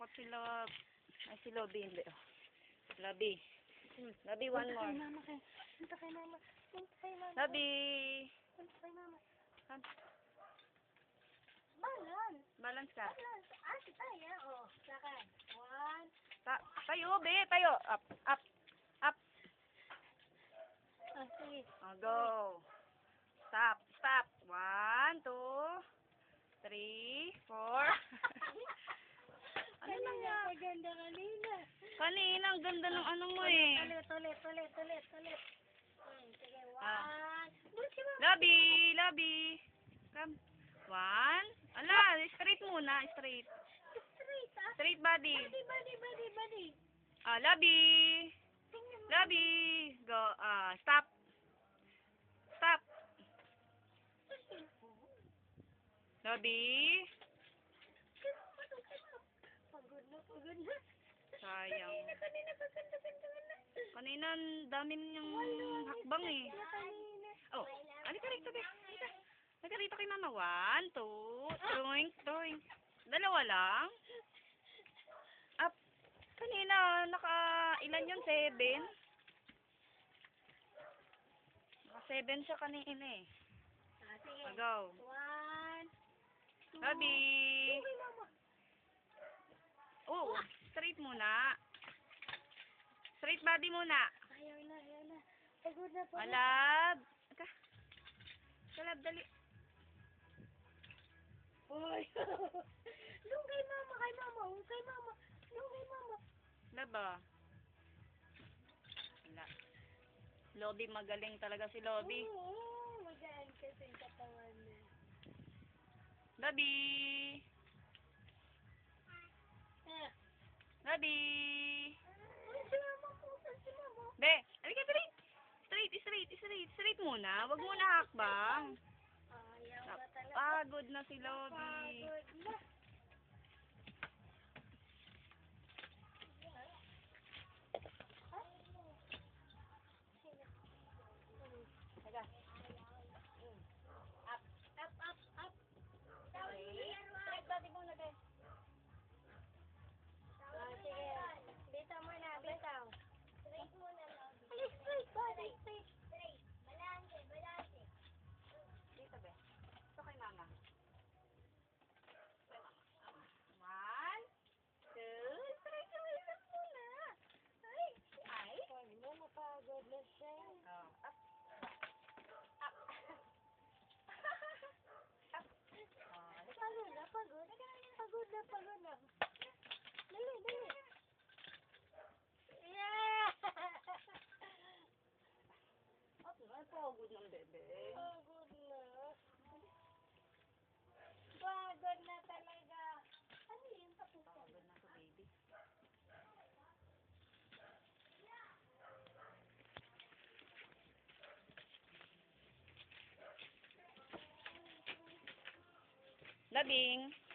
Takot si Lob. Ay, si Lobby hindi. Oh. Lobby. Lobby, one more. mama kay. Punta kay mama. Punta kay mama. Lobby. Punta kay mama. Han- Balance. Balance ka. Balance. Ah, si Taya. Oh, sakan. One. Ta tayo, be. Tayo. Up. Up. Up. Ah, sige. Oh, go. Stop. Stop. One, two, three, four. ano lang yan? Maganda kanina. Ang ganda ng ano mo eh. Ulit, ulit, ulit, ulit, ulit. Hmm, sige, Ah. one. Doon si mama. Lobby, lobby. Come. One. Ala, straight muna, straight. Straight, ah. Straight body. Body, body, body, body. Ah, lobby. Lobby. Go. Ah, stop. Stop. Lobby. Pagod na, pagod na. Sayang. Kanina, ang dami niyang hakbang eh. Oh, halika rito, be. Halika. Halika rito kay mama. One, two, toing, toing. Dalawa lang. Up. Kanina, naka, ilan yun? Seven? Naka seven siya kanina eh. Ah, sige. Go. One. two. Mama. Oh, muna. Straight body muna. Ayaw na, ayaw na. Pagod na, pagod. Malab. Ka. Kalab, dali. Uy. Yung kay mama, kay mama, yung kay mama. Yung kay mama. Laba. Wala. Lobby, magaling talaga si Lobby. Oo, magaan kasi yung katawan niya. Lobby. Mama. Be, halika straight. Straight, straight, straight. Straight muna. Wag muna hakbang. Pagod na si Lobby. Pagod na. Teka. Up, up, up. Straight body muna, be. Ah, sige. Bitaw muna, bitaw. Straight muna, Ay, straight, body, straight. Straight. Balance, balance. Dito, be. Ito kay mama. Kay mama. One, two, straight yung ilap muna. Ay, ay. Pag mo, mapagod na siya. Oh, up. Up. up. Oh, Pagod na, pagod. Pagod na, pagod na. Dali, dali. Yeah! Up na, pagod ng bebe. Pagod na. Pagod na talaga. Ano yun? Tapos Pagod na to, baby. Labing.